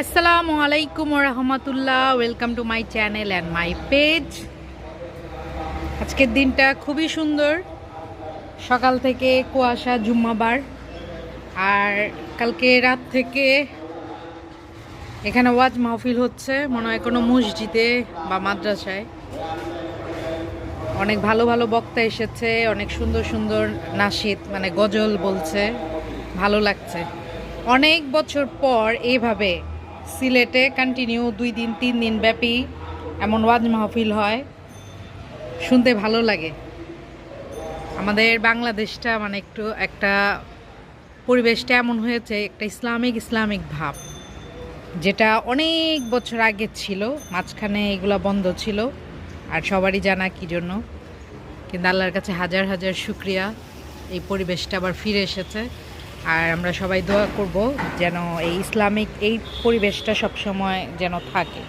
আসসালামু আলাইকুম রহমতুল্লাহ welcome to my channel and my page আজকের দিনটা খুবই সুন্দর। সকাল থেকে কুয়াশা, জুম্মাবার। আর কালকে রাত থেকে এখানে ওয়াজ মাহফিল হচ্ছে। মনে হয় কোনো মসজিদে বা মাদ্রাসায়। অনেক ভালো ভালো বক্তা এসেছে। অনেক সুন্দর সুন্দর নাশিদ মানে গজল বলছে। ভালো লাগছে। অনেক বছর পর এইভাবে সিলেটে কন্টিনিউ দুই দিন, তিন দিন ব্যাপী এমন ওয়াজ মাহফিল হয়। শুনতে ভালো লাগে। আমাদের বাংলাদেশটা মানে একটু একটা পরিবেশটা এমন হয়েছে, একটা ইসলামিক ইসলামিক ভাব, যেটা অনেক বছর আগে ছিল, মাঝখানে এগুলা বন্ধ ছিল, আর সবারই জানা কি জন্য। কিন্তু আল্লাহর কাছে হাজার হাজার শুক্রিয়া, এই পরিবেশটা আবার ফিরে এসেছে। আর আমরা সবাই দোয়া করব যেন এই ইসলামিক, এই পরিবেশটা সবসময় যেন থাকে।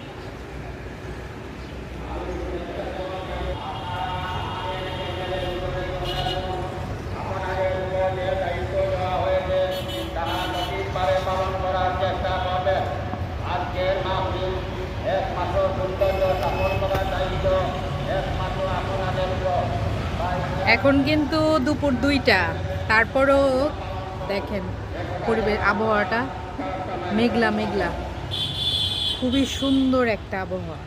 এখন কিন্তু দুপুর দুইটা, তারপরও দেখেন পরিবেশ আবহাওয়াটা মেঘলা মেঘলা। খুবই সুন্দর একটা আবহাওয়া।